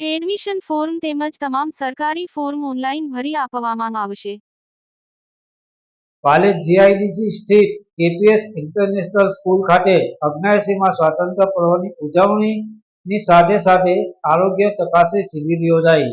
Admission form તેમજ તમામ સરકારી ફોર્મ ઓનલાઈન ભરી આપવામાં આવશે. પાલેજ જીઆઈડીસી સ્થિત કેપીએસ ઇન્ટરનેશનલ સ્કૂલ ખાતે અજ્ઞાયસીમાં સ્વાતંત્ર્ય પર્વની ઉજવણીની સાથે સાથે આરોગ્ય ચકાસણી શિબિર યોજાઈ.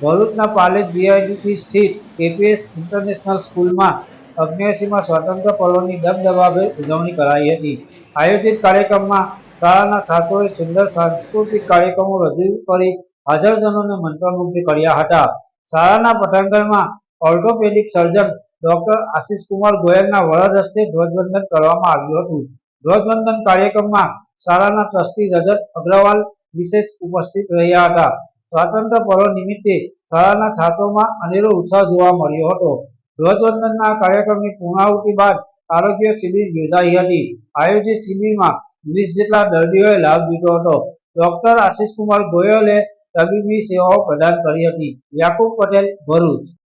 ભરૂચના પાલેજ જીઆઈડીસી સ્થિત કેપીએસ ઇન્ટરનેશનલ સ્કૂલમાં અજ્ઞાયસીમાં સ્વાતંત્ર્ય પર્વની દબદબાભેર ઉજવણી કરાઈ હતી. આયોજિત કાર્યક્રમમાં શાળાના છાત્રોએ સુંદર સાંસ્કૃતિક કાર્યક્રમો રજૂ કરી હાજરજનોને મંત્રમુગ્ધ કર્યા હતા. શાળાના પટાંગણમાં orthopaedic surgeon doctor Ashish Kumar ગોયલના વરદ હસ્તે ધ્વજવંદન કરવામાં આવ્યું હતું. ધ્વજવંદન કાર્યક્રમમાં શાળાના ટ્રસ્ટી રજત અગ્રવાલ વિશેષ ઉપસ્થિત રહ્યા હતા. સ્વાતંત્ર્ય પર્વ નિમિત્તે શાળાના છાત્રોમાં અનેરો ઉત્સાહ જોવા મળ્યો હતો. ધ્વજવંદનના કાર્યક્રમની પૂર્ણાહુતિ બાદ આરોગ્ય શિબિર યોજાઈ હતી. આયોજિત શિબિરમાં વીસ જેટલા દર્દીઓએ લાભ લીધો હતો. ડોક્ટર આશિષ કુમાર ગોયલે તબીબી સેવાઓ પ્રદાન કરી હતી. યાકુબ પટેલ ભરૂચ.